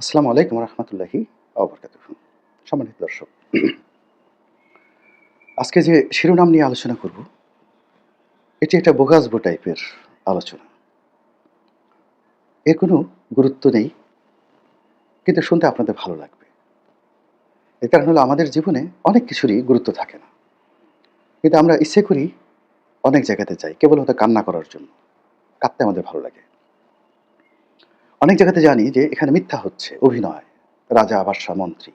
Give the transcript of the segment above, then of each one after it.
আসসালামু আলাইকুম রহমতুল্লাহি অবরকাত সম্মানিত দর্শক, আজকে যে শিরোনাম নিয়ে আলোচনা করব, এটি একটা বোগাজবো টাইপের আলোচনা। এর কোনো গুরুত্ব নেই, কিন্তু শুনতে আপনাদের ভালো লাগবে। এর কারণ হলো আমাদের জীবনে অনেক কিছুরই গুরুত্ব থাকে না। কিন্তু আমরা ইচ্ছে করি অনেক জায়গাতে যাই, কেবল হয়তো কান্না করার জন্য। কাঁদতে আমাদের ভালো লাগে। অনেক জায়গাতে জানি যে এখানে মিথ্যা হচ্ছে, অভিনয়, রাজা, বাদশাহ, মন্ত্রী।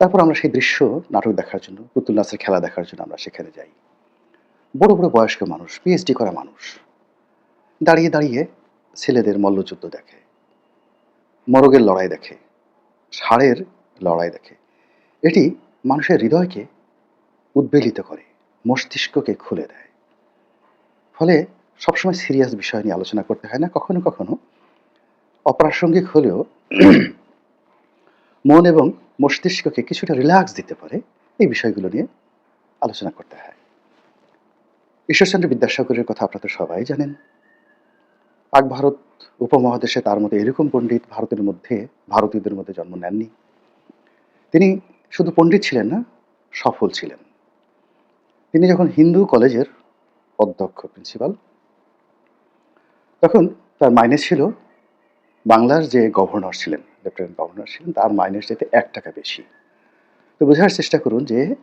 তারপর আমরা সেই দৃশ্য, নাটক দেখার জন্য, পুতুল নাচের খেলা দেখার জন্য আমরা সেখানে যাই। বড় বড় বয়স্ক মানুষ পিএইচডি করা মানুষ, দাঁড়িয়ে দাঁড়িয়ে ছেলেদের মল্লযুদ্ধ দেখে, মরগের লড়াই দেখে, ষাঁড়ের লড়াই দেখে। এটি মানুষের হৃদয়কে উদ্বেলিত করে, মস্তিষ্ককে খুলে দেয়। ফলে সবসময় সিরিয়াস বিষয় নিয়ে আলোচনা করতে হয় না, কখনো কখনো অপ্রাসঙ্গিক হলেও মন এবং মস্তিষ্ককে কিছুটা রিল্যাক্স দিতে পারে এই বিষয়গুলো নিয়ে আলোচনা করতে হয়। ঈশ্বরচন্দ্র বিদ্যাসাগরের কথা আপনারা সবাই জানেন। পাক ভারত উপমহাদেশে তার মধ্যে এরকম পণ্ডিত ভারতের মধ্যে, ভারতীয়দের মধ্যে জন্ম নেননি। তিনি শুধু পণ্ডিত ছিলেন না, সফল ছিলেন। তিনি যখন হিন্দু কলেজের অধ্যক্ষ প্রিন্সিপাল তখন তার মাইনে ছিল বাংলার যে গভর্নর ছিলেন, লেফটেন্যান্ট গভর্নর ছিলেন, তার মাইনের চাইতে এক টাকা বেশি। তো বোঝার চেষ্টা করুন যে,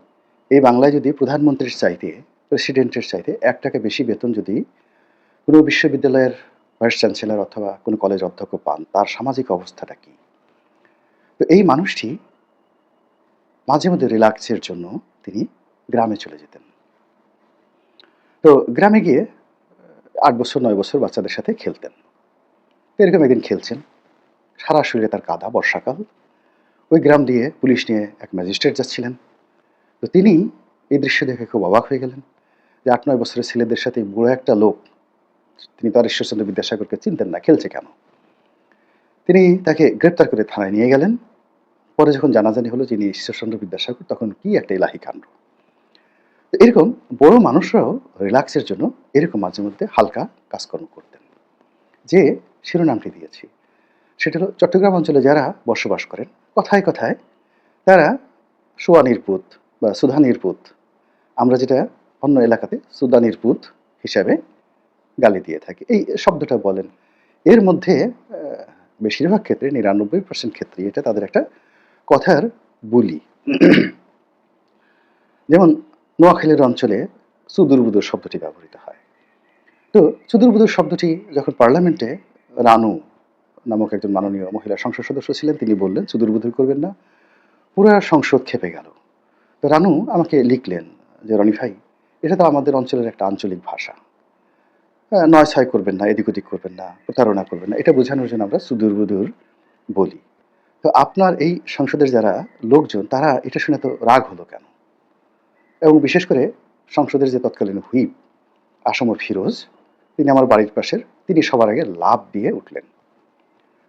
এই বাংলায় যদি প্রধানমন্ত্রীর চাইতে, প্রেসিডেন্টের চাইতে এক টাকা বেশি বেতন যদি কোনো বিশ্ববিদ্যালয়ের ভাইস চ্যান্সেলর অথবা কোনো কলেজ অধ্যক্ষ পান, তার সামাজিক অবস্থাটা কি? তো এই মানুষটি মাঝে মধ্যে রিল্যাক্সের জন্য তিনি গ্রামে চলে যেতেন। তো গ্রামে গিয়ে আট বছর, নয় বছর বাচ্চাদের সাথে খেলতেন। এরকম একদিন খেলছেন। সারা শরীরে তার কাদা, বর্ষাকাল। ওই গ্রাম দিয়ে পুলিশ নিয়ে এক ম্যাজিস্ট্রেট যাচ্ছিলেন। তো তিনি এই দৃশ্য দেখে খুব অবাক হয়ে গেলেন যে আট, নয় বছরের ছেলেদের সাথে বুড়ো একটা লোক, তিনি তার ঈশ্বরচন্দ্র বিদ্যাসাগরকে চিনতেন না, খেলছে কেন? তিনি তাকে গ্রেপ্তার করে থানায় নিয়ে গেলেন। পরে যখন জানাজানি হলো যিনি ঈশ্বরচন্দ্র বিদ্যাসাগর, তখন কি একটা ইলাহি কাণ্ড। এরকম বড় মানুষরাও রিল্যাক্সের জন্য এরকম মাঝে মধ্যে হালকা কাজকর্ম করতেন। যে শিরোনামটি দিয়েছি। সেটা হলো চট্টগ্রাম অঞ্চলে যারা বসবাস করেন, কথায় কথায় তারা সোয়ানির পুত বা সুধানির পুত। আমরা যেটা অন্য এলাকাতে সুদানির পুত হিসাবে গালি দিয়ে থাকি। এই শব্দটা বলেন। এর মধ্যে বেশিরভাগ ক্ষেত্রে, নিরানব্বই পার্সেন্ট ক্ষেত্রে এটা তাদের একটা কথার বুলি। যেমন, নোয়াখালীর অঞ্চলে সুদূরবুদুর শব্দটি ব্যবহৃত হয়। তো সুদূরবুদুর শব্দটি যখন পার্লামেন্টে রানু নামক একজন মাননীয় মহিলা সংসদ সদস্য ছিলেন, তিনি বললেন সুদূরবুদুর করবেন না, পুরা সংসদ খেপে গেল। তো রানু আমাকে লিখলেন যে, রনি ভাই, এটা তো আমাদের অঞ্চলের একটা আঞ্চলিক ভাষা। নয় ছয় করবেন না, এদিক ওদিক করবেন না, প্রতারণা করবেন না। এটা বোঝানোর জন্য আমরা সুদূরবুদুর বলি। তো আপনার এই সংসদের যারা লোকজন, তারা এটা শুনে তো রাগ হলো কেন? এবং বিশেষ করে সংসদের যে তৎকালীন হুইপ, আসমর ফিরোজ তিনি আমার বাড়ির পাশের তিনি সবার আগে লাভ দিয়ে উঠলেন।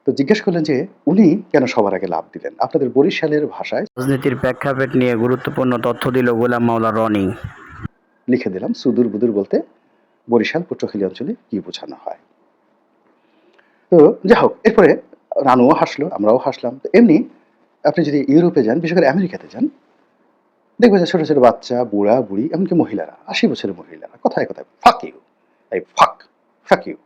তো জিজ্ঞেস করলেন যে উনি কেন সবার আগে লাভ দিলেন? আপনাদের বরিশালের ভাষায় রাজনীতির প্রেক্ষাপট নিয়ে গুরুত্বপূর্ণ তথ্য দিল গোলাম মাওলা রনি। লিখে দিলাম সুদূর বুদুর বলতে বরিশাল পটুয়াখালী অঞ্চলে কি বোঝানো হয়। তো যাই হোক এরপরে রানুও হাসলো আমরাও হাসলাম। তো এমনি আপনি যদি ইউরোপে যান বিশেষ করে আমেরিকাতে যান দেখবেন যে ছোটো ছোটো বাচ্চা বুড়া বুড়ি এমনকি মহিলারা আশি বছরের মহিলারা কথায় কথায় ফাক এই ফাক ফাক ইউ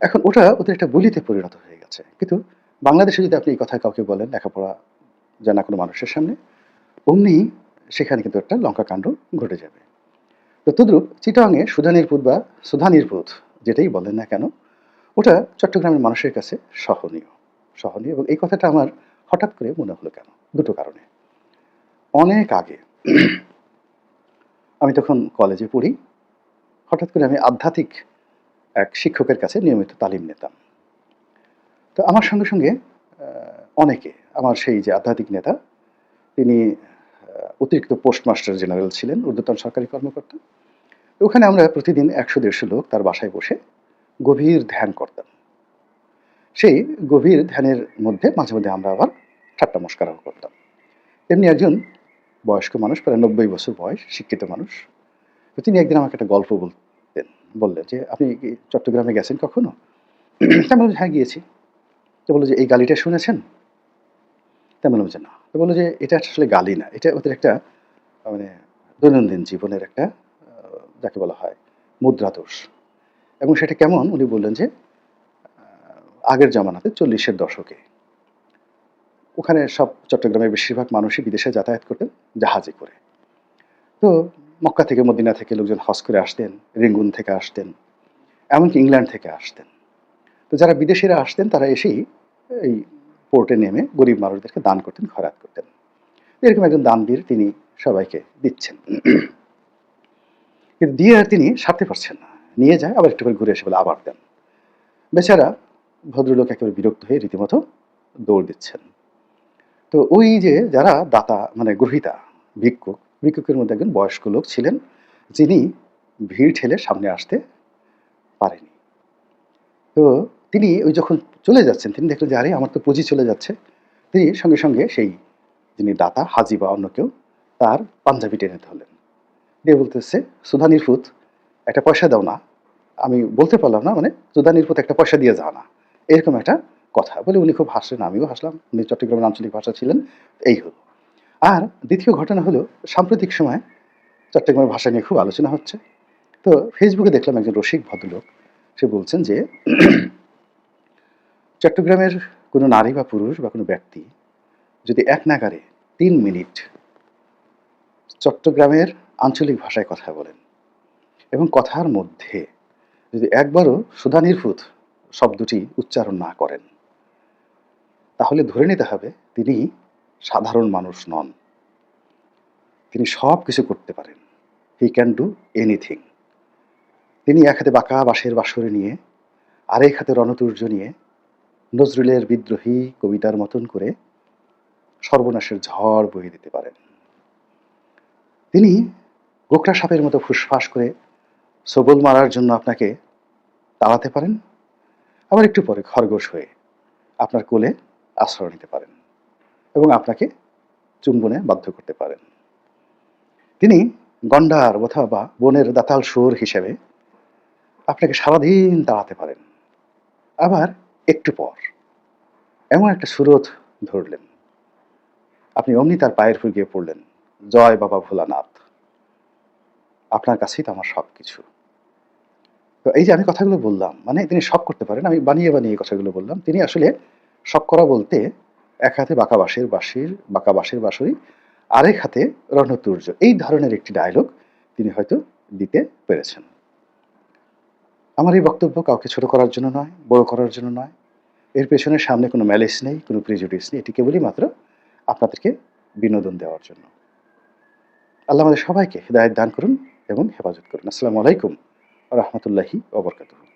এখন ওটা ওদের একটা বলিতে পরিণত হয়ে গেছে। কিন্তু বাংলাদেশে যদি আপনি এই কথা কাউকে বলেন, লেখাপড়া জানা কোনো মানুষের সামনে, অমনি সেখানে কিন্তু একটা লঙ্কা কাণ্ড ঘটে যাবে। তো তদ্রুপ চিটাঙে সুধানিরপুত বা সুধানিরপুত যেটাই বলেন না কেন, ওটা চট্টগ্রামের মানুষের কাছে সহনীয়। সহনীয় এবং এই কথাটা আমার হঠাৎ করে মনে হলো কেন? দুটো কারণে। অনেক আগে, আমি তখন কলেজে পড়ি হঠাৎ করে আমি আধ্যাত্মিক এক শিক্ষকের কাছে নিয়মিত তালিম নিতাম। তো আমার সঙ্গে সঙ্গে অনেকে, আমার সেই যে আধ্যাত্মিক নেতা, তিনি অতিরিক্ত পোস্টমাস্টার জেনারেল ছিলেন, ঊর্ধ্বতন সরকারি কর্মকর্তা। ওখানে আমরা প্রতিদিন একশো দেড়শো লোক তার বাসায় বসে গভীর ধ্যান করতাম। সেই গভীর ধ্যানের মধ্যে মাঝে মধ্যে আমরা আবার ঠাট্টা মস্কারাও করতাম। তেমনি একজন বয়স্ক মানুষ, প্রায় নব্বই বছর বয়স, শিক্ষিত মানুষ, তো তিনি একদিন আমাকে একটা গল্প বলতেন বললেন যে আপনি কি চট্টগ্রামে গেছেন কখনো? তা বললাম, হ্যাঁ গিয়েছি। তো বলল যে এই গালিটা শুনেছেন? তা বললাম যে না। তো বলল যে এটা আসলে গালি না। এটা ওদের একটা মানে দৈনন্দিন জীবনের একটা যাকে বলা হয় মুদ্রা দোষ। এবং সেটা কেমন? উনি বললেন যে আগের জামানাতে চল্লিশের দশকে। ওখানে সব চট্টগ্রামের বেশিরভাগ মানুষই বিদেশে যাতায়াত করতেন জাহাজে করে। তো মক্কা থেকে মদিনা থেকে লোকজন হজ করে আসতেন, রেঙ্গুন থেকে আসতেন, এমনকি ইংল্যান্ড থেকে আসতেন। তো যারা বিদেশিরা আসতেন, তারা এসেই এই পোর্টে নেমে গরিব মানুষদেরকে দান করতেন খরাত করতেন। এরকম একজন দানবীর তিনি সবাইকে দিচ্ছেন। কিন্তু দিয়ে আর তিনি সারতে পারছেন না। নিয়ে যায়, আবার একটু করে ঘুরে এসে বলে আবার দেন। বেচারা ভদ্রলোক একেবারে বিরক্ত হয়ে রীতিমতো দৌড় দিচ্ছেন। তো ওই যে যারা দাতা মানে গ্রহিতা, ভিক্ষুক ভিক্ষুকের মধ্যে একজন বয়স্ক লোক ছিলেন, যিনি ভিড় ঠেলে সামনে আসতে পারেনি তো তিনি ওই যখন চলে যাচ্ছেন, তিনি দেখলেন যে, আরে, আমার তো পুঁজি চলে যাচ্ছে। তিনি সঙ্গে সঙ্গে সেই যিনি দাতা, হাজি বা অন্য কেউ, তার পাঞ্জাবি টেনে ধরলেন। দিয়ে বলতেছে, সুধানির ফুত একটা পয়সা দাও না। আমি বলতে পারলাম না মানে সুধানির ফুত একটা পয়সা দিয়ে যাও না। এরকম একটা কথা। বলে উনি খুব হাসলেন, আমিও হাসলাম। উনি চট্টগ্রামের আঞ্চলিক ভাষা ছিলেন, এই হলো। আর দ্বিতীয় ঘটনা হলো সাম্প্রতিক সময় চট্টগ্রামের ভাষা নিয়ে খুব আলোচনা হচ্ছে। তো ফেসবুকে দেখলাম একজন রসিক ভদ্রলোক, সে বলছেন যে চট্টগ্রামের কোনো নারী বা পুরুষ বা কোনো ব্যক্তি যদি এক নাগারে তিন মিনিট চট্টগ্রামের আঞ্চলিক ভাষায় কথা বলেন এবং কথার মধ্যে যদি একবারও সুধানির্ভূত শব্দটি উচ্চারণ না করেন, তাহলে ধরে নিতে হবে তিনি সাধারণ মানুষ নন। তিনি সব কিছু করতে পারেন। হি ক্যান ডু এনিথিং তিনি এক হাতে বাঁকা বাঁশের বাঁশরে নিয়ে আরেক হাতে রণতুর্য নিয়ে নজরুলের বিদ্রোহী কবিতার মতন করে সর্বনাশের ঝড় বয়ে দিতে পারেন। তিনি গোকরা সাপের মতো ফুসফাস করে সবল মারার জন্য আপনাকে তাড়াতে পারেন। আবার একটু পরে খরগোশ হয়ে আপনার কোলে আশ্রয় নিতে পারেন। এবং আপনাকে চুম্বনে বাধ্য করতে পারেন। তিনি গন্ডার অথবা বা বনের দাতাল সুর হিসেবে আপনাকে সারাদিন দাঁড়াতে পারেন। আবার একটু পর এমন একটা সুরত ধরলেন। আপনি অমনি তার পায়ের ফুল গিয়ে পড়লেন, জয় বাবা ভোলানাথ। আপনার কাছেই তো আমার সব কিছু তো এই যে আমি কথাগুলো বললাম মানে তিনি সব করতে পারেন, আমি বানিয়ে বানিয়ে কথাগুলো বললাম। তিনি আসলে সব করা বলতে এক হাতে বাঁকা বাঁশের বাঁশির, বাঁকা বাঁশের বাঁশরি, আরেক হাতে রণতুর্য। এই ধরনের একটি ডায়লগ তিনি হয়তো দিতে পেরেছেন। আমার এই বক্তব্য কাউকে ছোট করার জন্য নয়, বড় করার জন্য নয়। এর পেছনে সামনে কোনো ম্যালিস নেই, কোনো প্রিজুডিস নেই। এটি কেবলই মাত্র আপনাদেরকে বিনোদন দেওয়ার জন্য। আল্লাহ আমাদের সবাইকে হৃদায়ত দান করুন এবং হেফাজত করুন। আসসালামু আলাইকুম রহমতুল্লাহি ওবরকাতুহ